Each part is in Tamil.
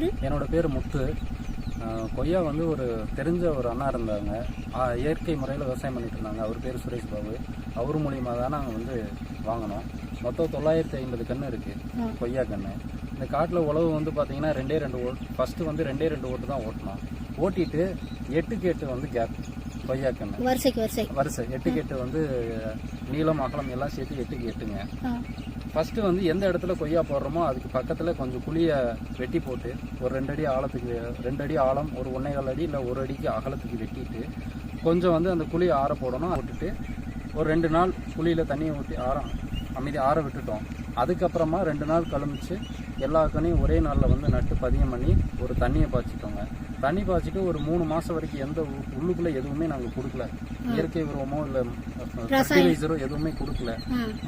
பேர்? முத்து. அஹ், கொய்யா வந்து ஒரு தெரிஞ்ச ஒரு அண்ணா இருந்தாங்க. இயற்கை முறையில் விவசாயம் பண்ணிட்டு இருந்தாங்க. அவர் பேர் சுரேஷ் பாபு. அவர் மூலியமாக தான் நாங்கள் வந்து வாங்கினோம். மொத்தம் தொள்ளாயிரத்தி ஐம்பது கன்று இருக்குது கொய்யா கன்று இந்த காட்டில் உழவு வந்து பார்த்தீங்கன்னா ரெண்டே ரெண்டு ஓட் ஃபஸ்ட்டு வந்து ரெண்டே ரெண்டு ஓட்டு தான் ஓட்டினோம். ஓட்டிட்டு எட்டுக்கு எட்டு வந்து கேப் கொய்யா கன்று வரிசைக்கு வரிசை. வரிசை. எட்டுக்கு எட்டு வந்து நீளம் அகலம் எல்லாம் சேர்த்து எட்டுக்கு எட்டுங்க ஃபஸ்ட்டு வந்து எந்த இடத்துல கொய்யா போடுறோமோ அதுக்கு பக்கத்தில் கொஞ்சம் குழியை வெட்டி போட்டு ஒரு ரெண்டு அடி ஆழத்துக்கு ரெண்டு அடி ஆழம் ஒரு ஒன்றேகால் அடி இல்லை ஒரு அடிக்கு அகலத்துக்கு வெட்டிட்டு கொஞ்சம் வந்து அந்த குழியை ஆற போடணும். விட்டுட்டு ஒரு ரெண்டு நாள் குழியில் தண்ணியை ஊற்றி ஆற அமைதி ஆற விட்டுட்டோம். அதுக்கப்புறமா ரெண்டு நாள் கழிச்சு எல்லா கனியும் ஒரே நாளில் வந்து நட்டு பதியம் பண்ணி ஒரு தண்ணியை பாய்ச்சிட்டோங்க. தண்ணி பாய்ச்சிட்டு ஒரு மூணு மாதம் வரைக்கும் எந்த உள்ளுக்குள்ளே எதுவுமே நாங்கள் கொடுக்கல. இயற்கை உரமோ இல்லை ஃபர்டிலைசரோ எதுவுமே கொடுக்கல.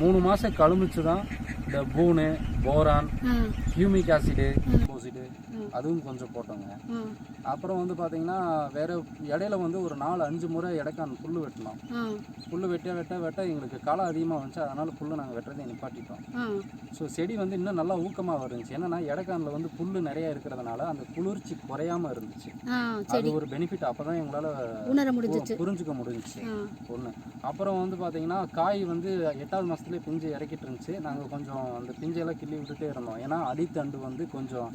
மூணு மாதம் கழிச்சு தான் இந்த பூனு போரான் ஹியூமிக் ஆசிடு போசிடு அதுவும் கொஞ்சம் போட்டோங்க. அப்புறம் வந்து பார்த்தீங்கன்னா வேற இடையில வந்து ஒரு நாலு அஞ்சு முறை இடைக்கான் புல் வெட்டினோம். புல் வெட்ட வெட்ட வெட்ட எங்களுக்கு களை அதிகமாக வந்துச்சு. அதனால புல் நாங்கள் வெட்டுறதை நிப்பாட்டிட்டோம். ஸோ செடி வந்து இன்னும் நல்லா ஊக்கமாக இருந்துச்சு. என்னன்னா இடைக்கானில் வந்து புல் நிறைய இருக்கிறதுனால அந்த குளிர்ச்சி குறையாம இருந்துச்சு. அது ஒரு பெனிஃபிட் அப்போ தான் எங்களால் புரிஞ்சுக்க முடிஞ்சுச்சு. ஒன்று அப்புறம் வந்து பார்த்தீங்கன்னா காய் வந்து எட்டாவது மாதத்துலேயே பிஞ்சு இறக்கிட்டு இருந்துச்சு. நாங்கள் கொஞ்சம் அந்த பிஞ்செல்லாம் கிள்ளி விட்டுட்டே இருந்தோம். ஏன்னா அடித்தண்டு வந்து கொஞ்சம்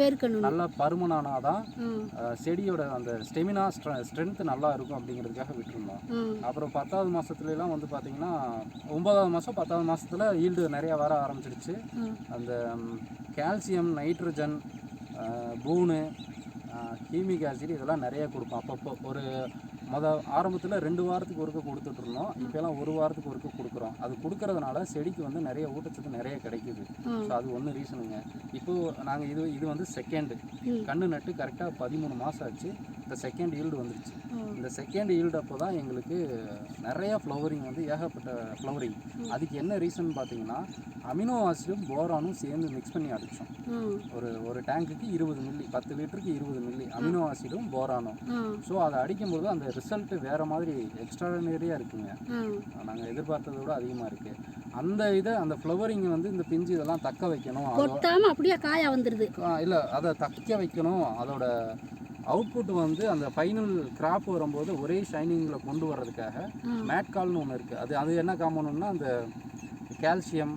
நல்லா பருமனானாதான் ம். அஹ், செடியோட அந்த ஸ்டெமினா ஸ்ட்ரென்த் நல்லா இருக்கும் அப்படிங்கிறதுக்காக விட்டுருந்தோம். அப்புறம் பத்தாவது மாதத்துலலாம் வந்து பார்த்தீங்கன்னா ஒன்பதாவது மாதம் பத்தாவது மாதத்துல ஈல்டு நிறையா வர ஆரம்பிச்சிடுச்சு அந்த கால்சியம் நைட்ரஜன் பூனு ஹீமிக் ஆசிட் இதெல்லாம் நிறைய கொடுப்போம். அப்பப்போ ஒரு மொத ஆரம்பத்தில் ரெண்டு வாரத்துக்கு ஒருக்க கொடுத்துட்டு இருந்தோம் இப்போலாம் ஒரு வாரத்துக்கு ஒருக்க கொடுக்குறோம். அது கொடுக்கறதுனால செடிக்கு வந்து நிறைய ஊட்டச்சத்து நிறைய கிடைக்குது. ஸோ அது ஒன்று ரீசனுங்க இப்போ நாங்கள் இது இது வந்து செகண்டு. கண்ணு நட்டு கரெக்டாக பதிமூணு மாதம் ஆச்சு. இந்த செகண்ட் ஈல்டு வந்துருச்சு. இந்த செகண்ட் ஈல்டு அப்போ தான் எங்களுக்கு நிறைய ஃப்ளவரிங் வந்து ஏகப்பட்ட ஃப்ளவரிங் அதுக்கு என்ன ரீசன் பார்த்தீங்கன்னா அமினோ ஆசிடும் போரானும் சேர்ந்து மிக்ஸ் பண்ணி அடித்தோம் ஒரு ஒரு டேங்குக்கு இருபது மில்லி பத்து லிட்டருக்கு இருபது மில்லி அமினோ ஆசிடும் போரானும் ஸோ அதை அடிக்கும்போது அந்த ரிசல்ட்டு வேறு மாதிரி எக்ஸ்ட்ராடனரியாக இருக்குங்க. நாங்கள் எதிர்பார்த்ததை விட அதிகமாக இருக்குது அந்த இதை அந்த ஃப்ளவரிங் வந்து இந்த பிஞ்சு இதெல்லாம் தக்க வைக்கணும். அப்படியே காயா வந்துருது. இல்லை அதை தக்க வைக்கணும். அதோட அவுட்புட் வந்து அந்த ஃபைனல் கிராப் வரும்போது ஒரே ஷைனிங்கில் கொண்டு வர்றதுக்காக. மேட்கால்னு ஒன்று இருக்குது அது அது என்ன காம்போனன்ட்னா அந்த கால்சியம்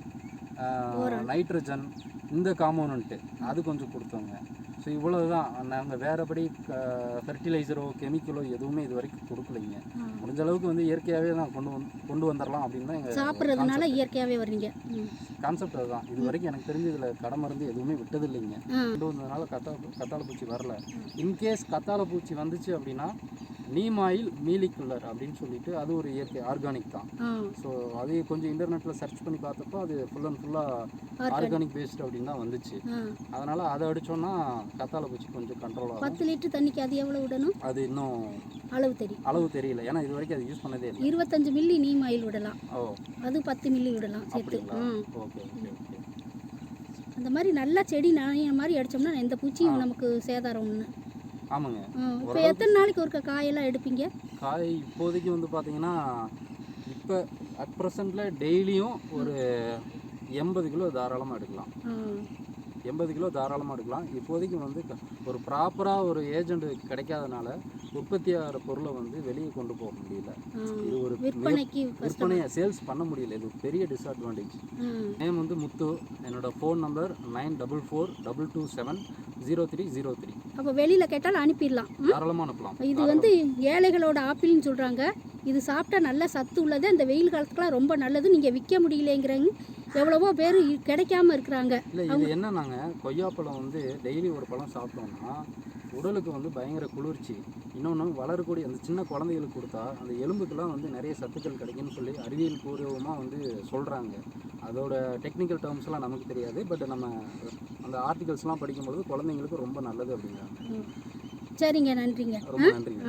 நைட்ரஜன் இந்த காம்போனன்ட்டு அது கொஞ்சம் கொடுத்தோங்க ஸோ இவ்வளவு தான் நாங்கள் வேறுபடி ஃபெர்டிலைசரோ கெமிக்கலோ எதுவுமே இது வரைக்கும் கொடுக்கலைங்க. முடிஞ்ச அளவுக்கு வந்து இயற்கையாகவே நான் கொண்டு வந்து கொண்டு வந்துடலாம் அப்படின்னு தான் எங்கள் சாப்பிட்றதுனால இயற்கையாகவே வர்றீங்க. கான்செப்ட் அதுதான். இது வரைக்கும் எனக்கு தெரிஞ்சு இதில் கடை மருந்து எதுவுமே விட்டது இல்லைங்க ம். கொண்டு வந்ததுனால கத்தாழ கத்தாழை பூச்சி வரல. இன்கேஸ் கத்தாழை பூச்சி வந்துச்சு அப்படின்னா நீம் ஆயில் மீலி கலர் அப்படின்னு சொல்லிட்டு அது ஒரு இயற்கை ஆர்கானிக் தான். ஸோ அது கொஞ்சம் இன்டர்நெட்டில் சர்ச் பண்ணி பார்த்தப்போ அது ஃபுல் அண்ட் ஃபுல்லாக ஆர்கானிக் பேஸ்ட் அப்படின்னு தான் வந்துச்சு. அதனால் அதை அடித்தோன்னா கத்தாழை பூச்சி கொஞ்சம் கண்ட்ரோல் ஆகும். பத்து லிட்டர் தண்ணிக்கு அது எவ்வளோ விடணும்? அது இன்னும் அளவு தெரியும் அளவு தெரியல. ஏன்னா இது வரைக்கும் அது யூஸ் பண்ணதே இல்லை. இருபத்தஞ்சு மில்லி நீம் ஆயில் விடலாம். ஓ. அது பத்து மில்லி விடலாம் சேர்த்து. ஓகே ஓகே ஓகே அந்த மாதிரி நல்லா செடி நாய மாதிரி அடிச்சோம்னா எந்த பூச்சியும் நமக்கு சேதாரம் ஒன்று ஆமாங்க. இப்போ எத்தனை நாளைக்கு ஒருக்க காயெல்லாம் எடுப்பீங்க? காய் இப்போதைக்கு வந்து பார்த்தீங்கன்னா இப்போ அட் ப்ரெசண்ட்டில் டெய்லியும் ஒரு எண்பது கிலோ தாராளமாக எடுக்கலாம். எண்பது கிலோ தாராளமாக எடுக்கலாம். இப்போதைக்கு வந்து ஒரு ப்ராப்பராக ஒரு ஏஜெண்ட் கிடைக்காதனால உற்பத்தி ஆகிற பொருளை வந்து வெளியே கொண்டு போக முடியல. இது ஒரு விற்பனையை சேல்ஸ் பண்ண முடியல. இது பெரிய டிஸ்அட்வான்டேஜ் நேம் வந்து முத்து. என்னோட phone number nine double four double two seven zero three zero three. அப்போ வெளியில் கேட்டால் அனுப்பிடலாம்? தாராளமாக அனுப்பலாம் இது வந்து ஏழைகளோட ஆப்பிள்னு சொல்கிறாங்க இது சாப்பிட்டா நல்ல சத்து உள்ளது. அந்த வெயில் காலத்துக்குலாம் ரொம்ப நல்லது. நீங்கள் விற்க முடியலைங்கிறாங்க எவ்வளவோ பேர் கிடைக்காம இருக்கிறாங்க. இல்லை இது என்னன்னாங்க கொய்யாப்பழம் வந்து டெய்லி ஒரு பழம் சாப்பிட்டோம்னா உடலுக்கு வந்து பயங்கர குளிர்ச்சி. இன்னொன்று வளரக்கூடிய அந்த சின்ன குழந்தைகளுக்கு கொடுத்தா அந்த எலும்புக்கெல்லாம் வந்து நிறைய சத்துக்கள் கிடைக்கும்னு சொல்லி அறிவியல் பூர்வமாக வந்து சொல்கிறாங்க அதோட டெக்னிக்கல் டேர்ம்ஸ்லாம் நமக்கு தெரியாது பட் நம்ம அந்த ஆர்டிகல்ஸ்லாம் படிக்கும்பொழுது குழந்தைங்களுக்கு ரொம்ப நல்லது அப்படிங்கிறாங்க. சரிங்க நன்றிங்க. ரொம்ப நன்றிங்க.